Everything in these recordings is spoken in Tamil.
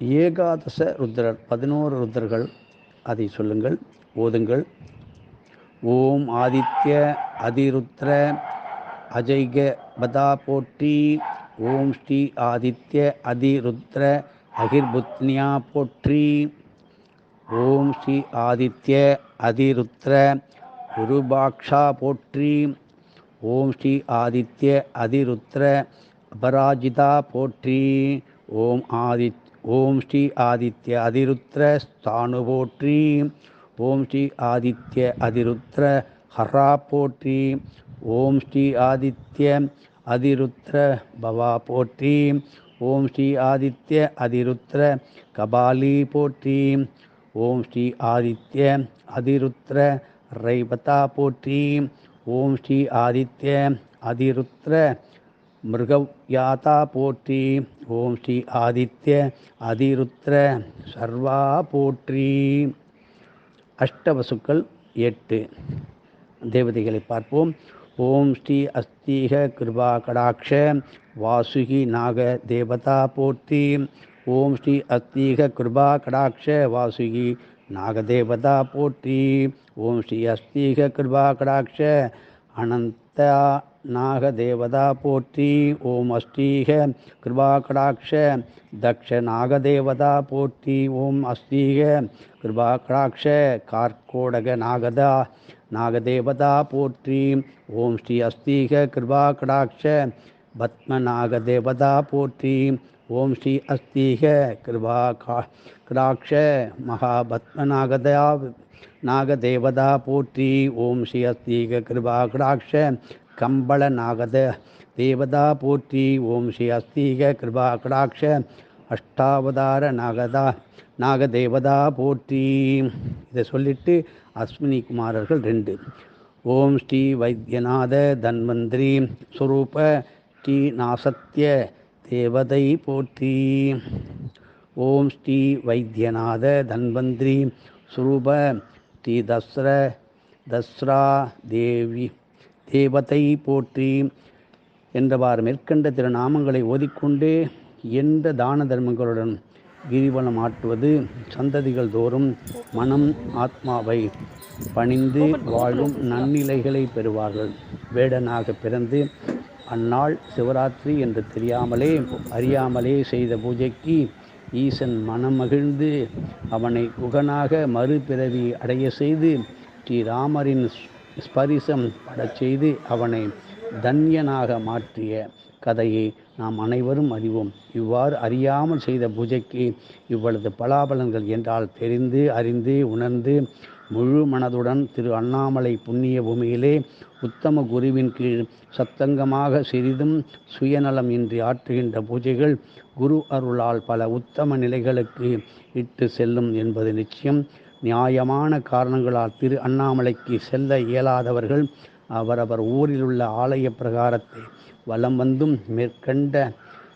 ஏகாதச ருத்ரர் பதினோரு ருத்ரர்கள். அதை சொல்லுங்கள் ஓதுங்கள். ஓம் ஆதித்ய அதிருத்ர அஜய்க பதா போற்றி. ஓம் ஸ்ரீ ஆதித்ய அதிருத்ர அகிர்புத்னியா போற்றி. ஓம் ஸ்ரீ ஆதித்ய அதிருத்ர குருபாக்ஷா போற்றி. ஓம் ஸ்ரீ ஆதித்ய அதிருத்ர அபராஜிதா போற்றி. ஓம் ஆதித்ய ஓம் ஸ்ரீ ஆதித்ய அதிருத்ர ஸ்தானு போற்றி. ஓம் ஸ்ரீ ஆதித்ய அதிருத்ர ஹரா போற்றி. ஓம் ஸ்ரீ ஆதித்ய அதிருத்ர பவா போற்றி. ஓம் ஸ்ரீ ஆதித்ய அதிருத்ர கபாலி போற்றி. ஓம் ஸ்ரீ ஆதித்ய அதிருத்ர ரைபதா போற்றி. ஓம் ஸ்ரீ ஆதித்ய அதிருத்ர மிருகவியாதா போற்றி. ஓம் ஸ்ரீ ஆதித்ய அதிருத்ர சர்வா போற்றி. அஷ்டவசுக்கள் எட்டு. தேவதைகளை பார்ப்போம். ஓம் ஸ்ரீ அஸ்தீக கிருபா கடாட்ச வாசுகி நாக தேவதா போற்றி. ஓம் ஸ்ரீ அஸ்தீக கிருபா கடாட்ச வாசுகி நாகதேவதா போற்றி. ஓம் ஸ்ரீ அஸ்தீக கிருபா கடாட்ச அனந்தா நாகதேவதா போற்றி ஓம் அஸ்தீக கிருபா கடாட்ச தக்ஷ நாகதேவதா போற்றி ஓம் அஸ்தீக கிருபா கடாட்ச கார்கோடக நாகதா நாகதேவதா போற்றி ஓம் ஸ்ரீ அஸ்தீக கிருபா கடாட்ச பத்ம நாகதேவதா போற்றி ஓம் ஸ்ரீ அஸ்தீக கிருபா கா கடாட்ச மகாபத்ம கம்பளநாகத கம்பள நாகத தேவதா போற்றி ஓம் ஸ்ரீ அஸ்தீக கிருபா கடாட்ச அஷ்டாவதார நாகதா நாகதேவதா போற்றி. இதை சொல்லிட்டு அஸ்வினி குமாரர்கள் ரெண்டு. ஓம் ஸ்ரீ வைத்தியநாத தன்வந்திரி ஸ்வரூப ஸ்ரீ நாசத்திய தேவதை போற்றி. ஓம் ஸ்ரீ வைத்தியநாத தன்வந்திரி ஸ்வரூப ஸ்ரீ தஸ்ர தஸ்ரா தேவி. தேவதை போற்றி என்றவாறு மேற்கண்ட திருநாமங்களை ஓதிக்கொண்டே எந்த தான தர்மங்களுடன் கிரிவலம் ஆட்டுவது சந்ததிகள் தோறும் மனம் ஆத்மாவை பணிந்து வாழும் நன்னிலைகளை பெறுவார்கள். வேடனாக பிறந்து அந்நாள் சிவராத்திரி என்று தெரியாமலே அறியாமலே செய்த பூஜைக்கு ஈசன் மனம் மகிழ்ந்து அவனை குகனாக மறுபிறவி அடைய செய்து ஸ்ரீராமரின் ஸ்பரிசம் படச் செய்து அவனை தன்யனாக மாற்றிய கதையை நாம் அனைவரும் அறிவோம். இவ்வாறு அறியாமல் செய்த பூஜைக்கு இவ்வளவு பலாபலன்கள் என்றால் தெரிந்து அறிந்து உணர்ந்து முழு மனதுடன் திரு அண்ணாமலை புண்ணிய பூமியிலே உத்தம குருவின் கீழ் சத்தங்கமாக சிறிதும் சுயநலம் இன்றி ஆற்றுகின்ற பூஜைகள் குரு அருளால் பல உத்தம நிலைகளுக்கு இட்டு செல்லும் என்பது நிச்சயம். நியாயமான காரணங்களால் திரு அண்ணாமலைக்கு செல்ல இயலாதவர்கள் அவரவர் ஊரில் உள்ள ஆலய பிரகாரத்தை வலம் வந்தும் மேற்கண்ட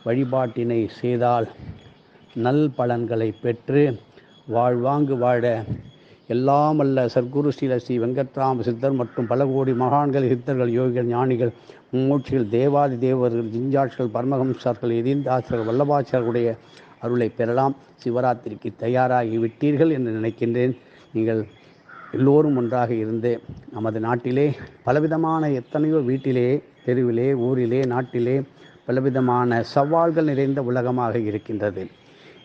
வழிபாட்டினை செய்தால் நல் பலன்களை பெற்று வாழ்வாங்கு வாழ. எல்லாம் அல்ல சர்க்குரு ஸ்ரீல ஸ்ரீ வெங்கட்ராம சித்தர் மற்றும் பல கோடி மகான்கள் சித்தர்கள் யோகிகள் ஞானிகள் மூச்சிகள் தேவாதி தேவர்கள் ஜிஞ்சாட்சிகள் பரமஹம்சார்கள் எதிர்ந்தாசர்கள் வல்லபாச்சார்களுடைய அருளை பெறலாம். சிவராத்திரிக்கு தயாராகி விட்டீர்கள் என்று நினைக்கின்றேன். நீங்கள் எல்லோரும் ஒன்றாக இருந்து நமது நாட்டிலே பலவிதமான எத்தனையோ வீட்டிலே தெருவிலே ஊரிலே நாட்டிலே பலவிதமான சவால்கள் நிறைந்த உலகமாக இருக்கின்றது.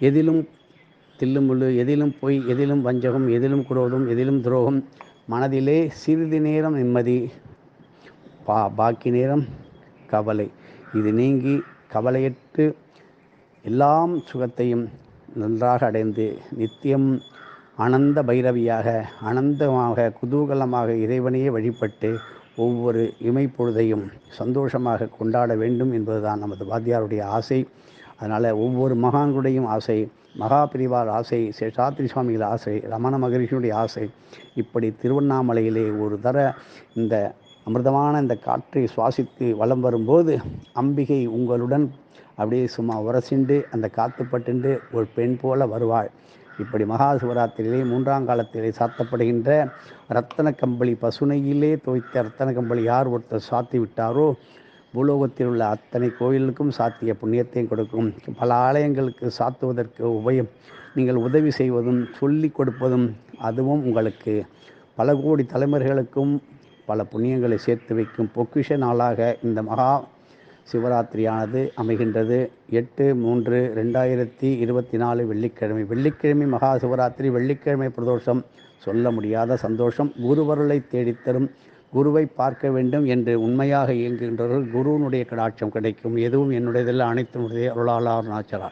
எதிலும் தில்லுமுள்ளு எதிலும் பொய் எதிலும் வஞ்சகம் எதிலும் குரோதம் எதிலும் துரோகம் மனதிலே சிறிது நேரம் நிம்மதி பா பாக்கி நேரம் கவலை. இது நீங்கி கவலையற்று எல்லாம் சுகத்தையும் நன்றாக அடைந்து நித்தியம் ஆனந்த பைரவியாக ஆனந்தமாக குதூகலமாக இறைவனையே வழிபட்டு ஒவ்வொரு இமைப்பொழுதையும் சந்தோஷமாக கொண்டாட வேண்டும் என்பதுதான் நமது வாத்தியாருடைய ஆசை. அதனால் ஒவ்வொரு மகான்களுடையும் ஆசை மகா பிரிவார் ஆசை சேஷாத்ரி சுவாமிகள் ஆசை ரமண மகரிஷியுடைய ஆசை. இப்படி திருவண்ணாமலையிலே ஒரு தர இந்த அமிர்தமான இந்த காற்றை சுவாசித்து வலம் வரும்போது அம்பிகை உங்களுடன் அப்படியே சும்மா உரசிண்டு அந்த காத்து பட்டுண்டு ஒரு பெண் போல வருவாள். இப்படி மகா சிவராத்திரியிலே மூன்றாம் காலத்திலே சாத்தப்படுகின்ற ரத்தன கம்பளி பசுனையிலே துவைத்த ரத்தன கம்பளி யார் ஒருத்தர் சாத்தி விட்டாரோ பூலோகத்தில் உள்ள அத்தனை கோயிலுக்கும் சாத்திய புண்ணியத்தையும் கொடுக்கும். பல ஆலயங்களுக்கு சாத்துவதற்கு உபயம் நீங்கள் உதவி செய்வதும் சொல்லி கொடுப்பதும் அதுவும் உங்களுக்கு. பல கோடி தலைமுறைகளுக்கும் பல புண்ணியங்களை சேர்த்து வைக்கும் பொக்கிஷ நாளாக இந்த மகா சிவராத்திரியானது அமைகின்றது. எட்டு மூன்று ரெண்டாயிரத்தி இருபத்தி நாலு வெள்ளிக்கிழமை. வெள்ளிக்கிழமை மகா சிவராத்திரி வெள்ளிக்கிழமை பிரதோஷம். சொல்ல முடியாத சந்தோஷம். குருவருளை தேடித்தரும் குருவை பார்க்க வேண்டும் என்று உண்மையாக இயங்குகின்றவர்கள் குருவினுடைய கடாட்சம் கிடைக்கும். எதுவும் என்னுடையதில் அனைத்து அருளாளர் நாச்சரா